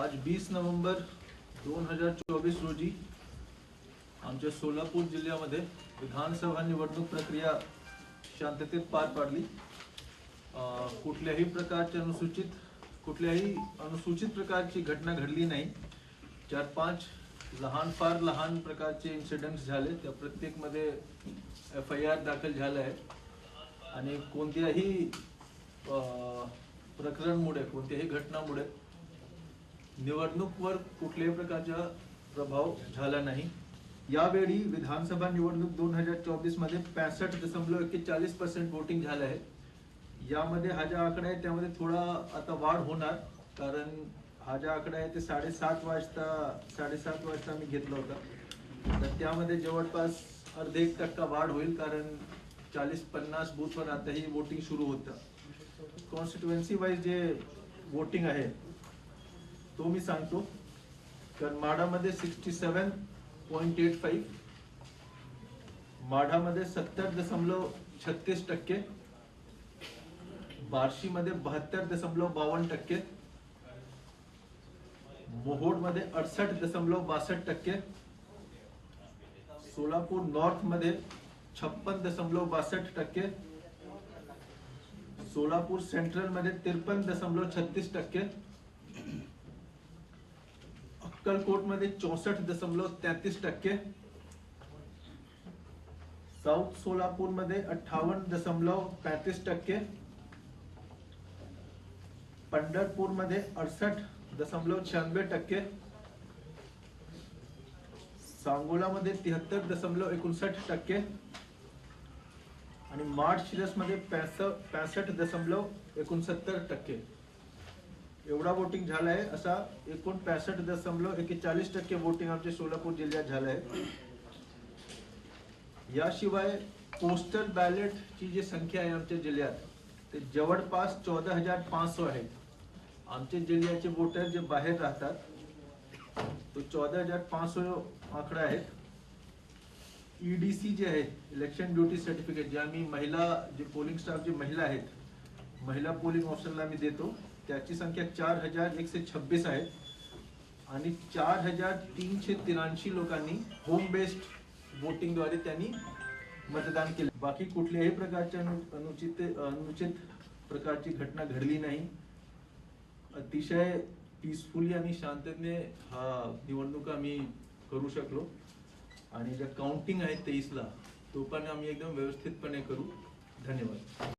आज 20 नोव्हेंबर दोन हजार चोवीस रोजी आमच्या सोलापूर जिल्ह्यामध्ये विधानसभा निवडणूक प्रक्रिया शांततेत पार पाडली. कुठल्याही प्रकारचे अनुसूचित कुठल्याही अनुसूचित प्रकारची घटना घडली नाही. चार पाच लहान फार लहान प्रकारचे इन्सिडेंट्स झाले. त्या प्रत्येकमध्ये एफ आय आर दाखल झालं आहे. आणि कोणत्याही प्रकरणमुळे कोणत्याही घटनामुळे निवडणूकवर कुठल्याही प्रकारचा प्रभाव झाला नाही. यावेळी विधानसभा निवडणूक दोन हजार चोवीसमध्ये पॅसष्ट दशमलव एक्केचाळीस पर्सेंट वोटिंग झालं आहे. यामध्ये हा ज्या आकडा आहे त्यामध्ये थोडा आता वाढ होणार कारण हा ज्या आकडा आहे ते साडेसात वाजता साडेसात वाजता मी घेतला होता. तर त्यामध्ये जवळपास अर्धे एक टक्का वाढ होईल कारण चाळीस पन्नास बूथवर आताही वोटिंग सुरू होतं. कॉन्स्टिट्युएन्सी वाईज जे वोटिंग आहे तो मी सांगतो. तर माढामध्ये sixty seven point eight five माढामध्ये सत्तर दशमलव छत्तीस टक्के बार्शीमध्ये बहात्तर दशमलव बावन्न टक्के मोहोडमध्ये अडसष्ट दशमलव बासष्ट टक्के सोलापूर नॉर्थमध्ये छप्पन दशमलव बासष्ट टक्के सोलापूर सेंट्रलमध्ये त्रेपन्न दशमलव छत्तीस टक्के अक्कलकोटमध्ये चौसष्ट दशमलव तेहतीस टक्के. साऊथ सोलापूरमध्ये अठ्ठावन्न दशमलव पॅतीस टक्के. पंढरपूरमध्ये अडसष्ट दशमलव शहाण्णवे टक्के. सांगोलामध्ये तिहत्तर दशमलव एकोणसाठ टक्के. आणि मार्च मध्ये पॅसष्ट पॅसष्ट दशमलव एकोणसत्तर टक्के. एवढा वोटिंग झाला आहे असा एकूण पॅसष्ट दशमलव एकेचाळीस टक्के वोटिंग आमच्या सोलापूर जिल्ह्यात झालं आहे याशिवाय पोस्टल बॅलेटची जी संख्या आहे आमच्या जिल्ह्यात ते जवळपास चौदा हजार पाच सो आहे आमच्या जिल्ह्याचे वोटर जे बाहेर राहतात तो चौदा हजार पाचशे आकडा आहे ईडीसी जे आहे इलेक्शन ड्युटी सर्टिफिकेट जे आम्ही महिला जे पोलिंग स्टाफ जे महिला आहेत महिला पोलिंग ऑफिसरला आम्ही देतो. त्याची संख्या चार हजार एकशे छब्बीस आहे. आणि चार हजार तीनशे त्र्याऐंशी लोकांनी होम बेस्ड वोटिंगद्वारे त्यांनी मतदान केले. बाकी कुठल्याही प्रकारच्या अनु- अनुचित अनुचित प्रकारची घटना घडली नाही. अतिशय पीसफुली आणि शांततेने हा निवडणूक आम्ही करू शकलो. आणि ज्या काउंटिंग आहे तेईसला तो पण आम्ही एकदम व्यवस्थितपणे करू. धन्यवाद.